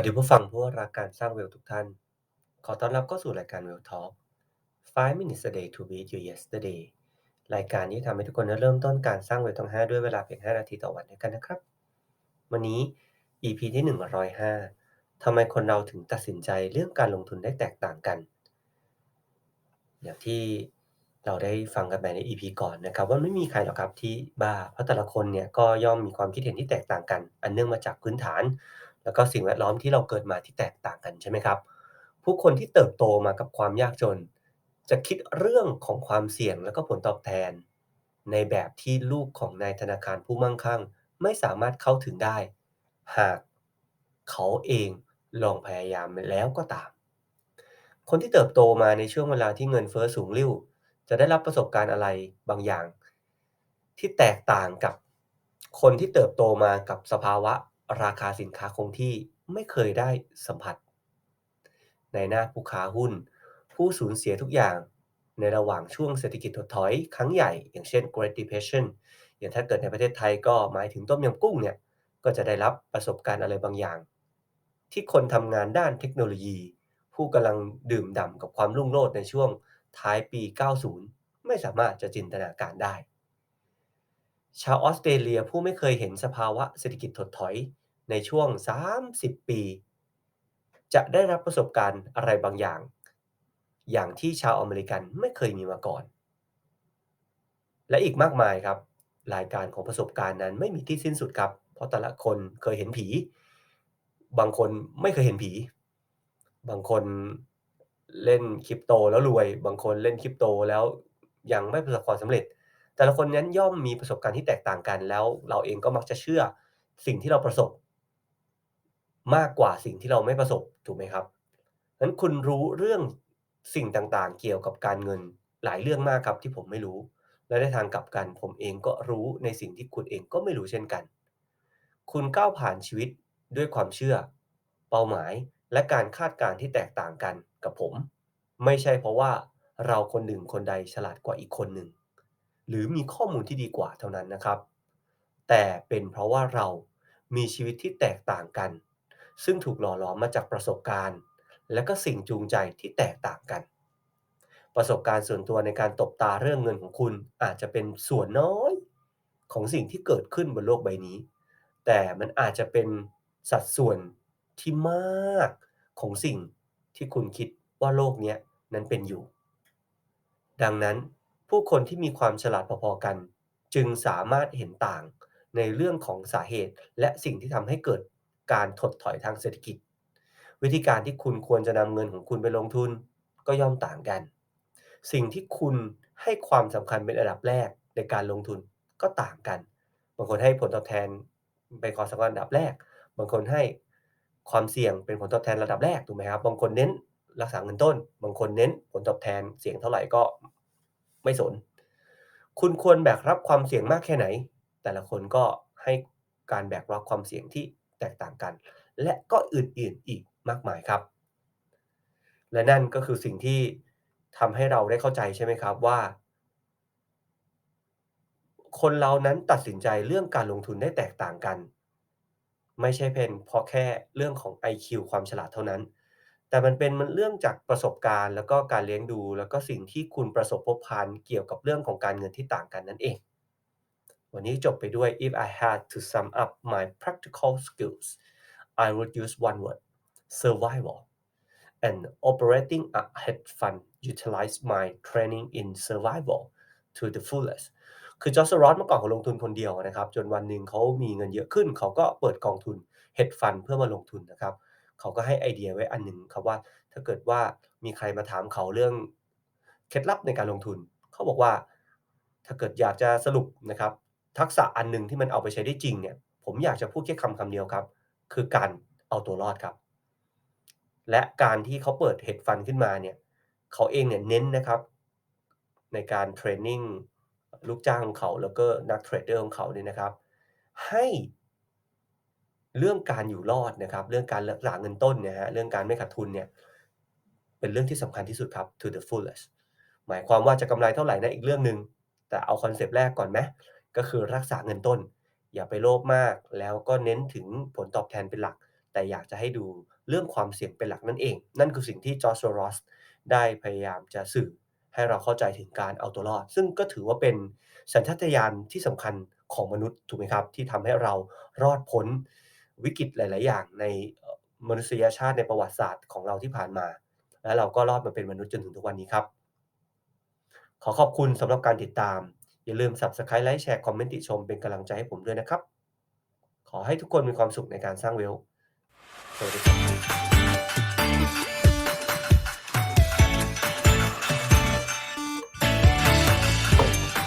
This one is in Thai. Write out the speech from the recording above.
วัสดีผู้ฟังผู้รักการสร้างเวลทุกท่าน ขอต้อนรับเข้าสู่รายการ Well Talk 5 minutes a day to beat your yesterday รายการที่ทำให้ทุกคนเริ่มต้นการสร้างเวลทั้ง5ด้วยเวลาเพียง 5 นาทีต่อวันด้วยกันนะครับ วันนี้ EP ที่ 105ทำไมคนเราถึงตัดสินใจเรื่องการลงทุนได้แตกต่างกัน อย่างที่เราได้ฟังกันไปใน EP ก่อนนะครับ ว่าไม่มีใครหรอกครับที่บ้าเพราะแต่ละคนเนี่ยก็ย่อมมีความคิดเห็นที่แตกต่างกัน อันเนื่องมาจากพื้นฐาน แล้วก็สิ่งแวดล้อมที่เราเกิดมาที่แตกต่างกันใช่ไหมครับ ผู้คนที่เติบโตมากับความยากจน จะคิดเรื่องของความเสี่ยงแล้วก็ผลตอบแทน ในแบบที่ลูกของนายธนาคารผู้มั่งคั่ง ไม่สามารถเข้าถึงได้ หากเขาเองลองพยายามแล้วก็ตาม คนที่เติบโตมาในช่วงเวลาที่เงินเฟ้อสูงริ่วจะได้รับประสบการณ์อะไรบางอย่าง ที่แตกต่างกับคนที่เติบโตมากับสภาวะ ราคาสินค้าคงที่ไม่เคยได้สัมผัส ในหน้าผู้ค้าหุ้น ผู้สูญเสียทุกอย่างในระหว่างช่วงเศรษฐกิจถดถอยครั้งใหญ่ อย่างเช่น Great Depression อย่างถ้าเกิดในประเทศไทยก็หมายถึงต้มยำกุ้งเนี่ย ก็จะได้รับประสบการณ์อะไรบางอย่าง ที่คนทำงานด้านเทคโนโลยี ผู้กำลังดื่มด่ำกับความรุ่งโรจน์ในช่วงท้ายปี 90 ไม่สามารถจะจินตนาการได้ ชาวออสเตรเลียผู้ไม่เคยเห็นสภาวะเศรษฐกิจถดถอย ในช่วง 30 ปี จะได้รับประสบการณ์อะไรบางอย่าง อย่างที่ชาวอเมริกันไม่เคยมีมาก่อน และอีกมากมายครับ รายการของประสบการณ์นั้นไม่มีที่สิ้นสุดครับ เพราะแต่ละคนเคยเห็นผี บางคนไม่เคยเห็นผี บางคนเล่นคริปโตแล้วรวย บางคนเล่นคริปโตแล้วยังไม่ประสบความสำเร็จ แต่ละคนนั้นย่อมมีประสบการณ์ที่แตกต่างกันแล้ว เราเองก็มักจะเชื่อสิ่งที่เราประสบ มากกว่าสิ่งที่เราไม่ประสบถูกไหมครับนั้นคุณรู้เรื่องสิ่งต่างๆ เกี่ยวกับการเงินหลายเรื่องมากครับที่ผมไม่รู้ และในทางกลับกันผมเองก็รู้ในสิ่งที่คุณเองก็ไม่รู้เช่นกัน คุณก้าวผ่านชีวิตด้วยความเชื่อ เป้าหมายและการคาดการณ์ที่แตกต่างกันกับผม ไม่ใช่เพราะว่าเราคนหนึ่งคนใดฉลาดกว่าอีกคนหนึ่ง หรือมีข้อมูลที่ดีกว่าเท่านั้นนะครับ แต่เป็นเพราะว่าเรามีชีวิตที่แตกต่างกัน ซึ่งถูกหล่อหลอมมาจากประสบการณ์ และก็สิ่งจูงใจที่แตกต่างกัน ประสบการณ์ส่วนตัวในการตบตาเรื่องเงินของคุณอาจจะเป็นส่วนน้อยของสิ่งที่เกิดขึ้นบนโลกใบนี้ แต่มันอาจจะเป็นสัดส่วนที่มากของสิ่งที่คุณคิดว่าโลกนี้นั้นเป็นอยู่ ดังนั้นผู้คนที่มีความฉลาดพอๆกัน จึงสามารถเห็นต่างในเรื่องของสาเหตุและสิ่งที่ทำให้เกิด การถดถอยทางเศรษฐกิจ วิธีการที่คุณควรจะนำเงินของคุณไปลงทุนก็ย่อมต่างกัน สิ่งที่คุณให้ความสำคัญเป็นอันดับแรกในการลงทุนก็ต่างกัน บางคนให้ผลตอบแทนเป็นความสำคัญอันดับแรก บางคนให้ความเสี่ยงเป็นผลตอบแทนระดับแรกถูกไหมครับ บางคนเน้นรักษาเงินต้น บางคนเน้นผลตอบแทนเสี่ยงเท่าไหร่ก็ไม่สน คุณควรแบกรับความเสี่ยงมากแค่ไหน แต่ละคนก็ให้การแบกรับความเสี่ยงที่ แตกต่างกัน และก็อื่นๆอีกมากมายครับ และนั่นก็คือสิ่งที่ทำให้เราได้เข้าใจใช่ไหมครับว่า คนเรานั้นตัดสินใจเรื่องการลงทุนได้แตกต่างกัน ไม่ใช่เป็นเพราะแค่เรื่องของ IQ ความฉลาดเท่านั้น แต่มันเป็นมันเรื่องจากประสบการณ์ แล้วก็การเลี้ยงดู แล้วก็สิ่งที่คุณประสบพบผ่านเกี่ยวกับเรื่องของการเงินที่ต่างกันนั่นเอง วันนี้จบไปด้วย if I had to sum up my practical skills I would use one word survival and operating a hedge fund utilize my training in survival to the fullest คือจอร์จรอสเมื่อก่อนเขาลงทุนคนเดียวนะครับ จนวันหนึ่งเขามีเงินเยอะขึ้น เขาก็เปิดกองทุน hedge fund เพื่อมาลงทุนนะครับ เขาก็ให้ไอเดียไว้อันหนึ่งครับว่า ถ้าเกิดว่ามีใครมาถามเขาเรื่องเคล็ดลับในการลงทุน เขาบอกว่า ถ้าเกิดอยากจะสรุปนะครับ ทักษะอันหนึ่งที่มันเอาไปใช้ได้จริงเนี่ย ผมอยากจะพูดแค่คำคำเดียวครับ คือการเอาตัวรอดครับ และการที่เขาเปิดเฮดฟันขึ้นมาเนี่ยเขาเองเนี่ยเน้นนะครับ ในการเทรนนิ่งลูกจ้างของเขาแล้วก็นักเทรดเดอร์ของเขาเนี่ยนะครับ ให้เรื่องการอยู่รอดนะครับ เรื่องการรักษาเงินต้นเนี่ยฮะเรื่องการไม่ขาดทุนเนี่ยเป็นเรื่องที่สำคัญที่สุดครับ to the fullest หมายความว่าจะกำไรเท่าไหร่นะอีกเรื่องหนึ่งแต่เอาคอนเซปต์แรกก่อนไหม ก็คือรักษาเงินต้น อย่าไปโลภมาก แล้วก็เน้นถึงผลตอบแทนเป็นหลัก แต่อยากจะให้ดูเรื่องความเสี่ยงเป็นหลักนั่นเอง นั่นคือสิ่งที่จอร์จโซรอสได้พยายามจะสื่อให้เราเข้าใจถึงการเอาตัวรอด ซึ่งก็ถือว่าเป็นสัญชาตญาณที่สำคัญของมนุษย์ถูกไหมครับ ที่ทำให้เรารอดพ้นวิกฤตหลาย ๆ อย่างในมนุษยชาติในประวัติศาสตร์ของเราที่ผ่านมา และเราก็รอดมาเป็นมนุษย์จนถึงทุกวันนี้ครับ ขอขอบคุณสำหรับการติดตาม อย่าลืม Subscribe ไลค์แชร์คอมเมนต์ติชมเป็นกำลังใจให้ผมด้วยนะครับ ขอให้ทุกคนมีความสุขในการสร้างเวลสวัสดีครับ